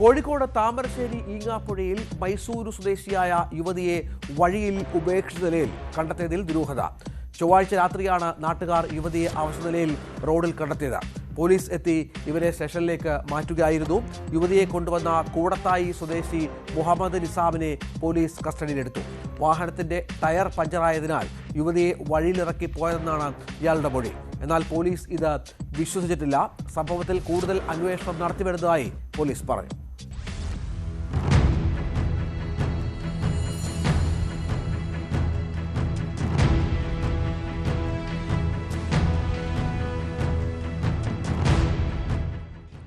കോഴിക്കോട് താമരശ്ശേരി ഈങ്ങാപ്പുഴയിൽ മൈസൂരു സ്വദേശിയായ യുവതിയെ വഴിയിൽ ഉപേക്ഷിച്ച നിലയിൽ കണ്ടെത്തിയതിൽ ദുരൂഹത. ചൊവ്വാഴ്ച രാത്രിയാണ് നാട്ടുകാർ യുവതിയെ അവശ നിലയിൽ റോഡിൽ കണ്ടെത്തിയത്. പോലീസ് എത്തി ഇവരെ സ്റ്റേഷനിലേക്ക് മാറ്റുകയായിരുന്നു. യുവതിയെ കൊണ്ടുവന്ന കൂടത്തായി സ്വദേശി മുഹമ്മദ് നിസാമിനെ പോലീസ് കസ്റ്റഡിയിലെടുത്തു. വാഹനത്തിന്റെ ടയർ പഞ്ചറായതിനാൽ യുവതിയെ വഴിയിലിറക്കി പോയതെന്നാണ് ഇയാളുടെ മൊഴി. എന്നാൽ പോലീസ് ഇത് വിശ്വസിച്ചിട്ടില്ല. സംഭവത്തിൽ കൂടുതൽ അന്വേഷണം നടത്തിവരുന്നതായി പോലീസ് പറഞ്ഞു.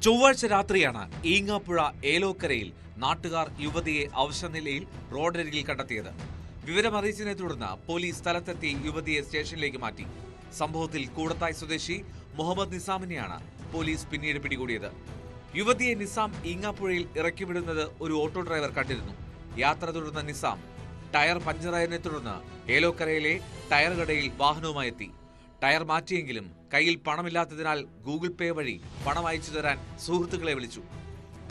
ചൊവ്വാഴ്ച രാത്രിയാണ് ഈങ്ങാപ്പുഴ ഏലോക്കരയിൽ നാട്ടുകാർ യുവതിയെ അവശനിലയിൽ റോഡരികിൽ കണ്ടെത്തിയത്. വിവരമറിയിച്ചതിനെ തുടർന്ന് പോലീസ് സ്ഥലത്തെത്തി യുവതിയെ സ്റ്റേഷനിലേക്ക് മാറ്റി. സംഭവത്തിൽ കൂടത്തായ് സ്വദേശി മുഹമ്മദ് നിസാമിനെയാണ് പോലീസ് പിന്നീട് പിടികൂടിയത്. യുവതിയെ നിസാം ഈങ്ങാപ്പുഴയിൽ ഇറക്കിവിടുന്നത് ഒരു ഓട്ടോ ഡ്രൈവർ കണ്ടിരുന്നു. യാത്ര തുടർന്ന നിസാം ടയർ പഞ്ചറായതിനെ തുടർന്ന് ഏലോക്കരയിലെ ടയർ കടയിൽ വാഹനവുമായി എത്തി. ടയർ മാറ്റിയെങ്കിലും കയ്യിൽ പണമില്ലാത്തതിനാൽ ഗൂഗിൾ പേ വഴി പണം അയച്ചു തരാൻ സുഹൃത്തുക്കളെ വിളിച്ചു.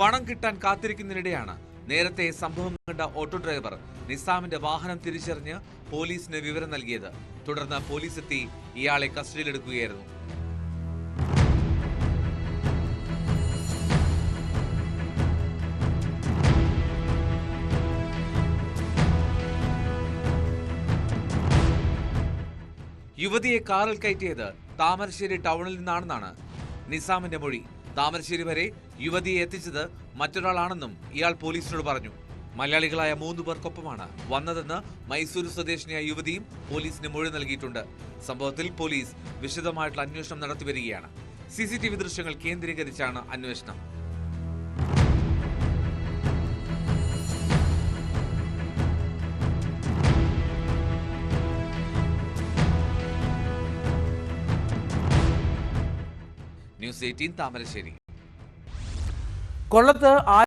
പണം കിട്ടാൻ കാത്തിരിക്കുന്നതിനിടെയാണ് നേരത്തെ സംഭവം കണ്ട ഓട്ടോ ഡ്രൈവർ നിസാമിന്റെ വാഹനം തിരിച്ചറിഞ്ഞ് പോലീസിന് വിവരം നൽകിയത്. തുടർന്ന് പോലീസ് എത്തി ഇയാളെ കസ്റ്റഡിയിലെടുക്കുകയായിരുന്നു. യുവതിയെ കാറിൽ കയറ്റിയത് താമരശ്ശേരി ടൗണിൽ നിന്നാണെന്നാണ് നിസാമിന്റെ മൊഴി. താമരശ്ശേരി വരെ യുവതിയെ എത്തിച്ചത് മറ്റൊരാളാണെന്നും ഇയാൾ പോലീസിനോട് പറഞ്ഞു. മലയാളികളായ മൂന്ന് പേർക്കൊപ്പമാണ് വന്നതെന്ന് മൈസൂരു സ്വദേശിനിയായ യുവതിയും പോലീസിന് മൊഴി നൽകിയിട്ടുണ്ട്. സംഭവത്തിൽ പോലീസ് വിശദമായിട്ടുള്ള അന്വേഷണം നടത്തിവരികയാണ് സി സി ടി വി ദൃശ്യങ്ങൾ കേന്ദ്രീകരിച്ചാണ് അന്വേഷണം. ന്യൂസ് എയ്റ്റീൻ താമരശ്ശേരി കൊല്ലത്ത്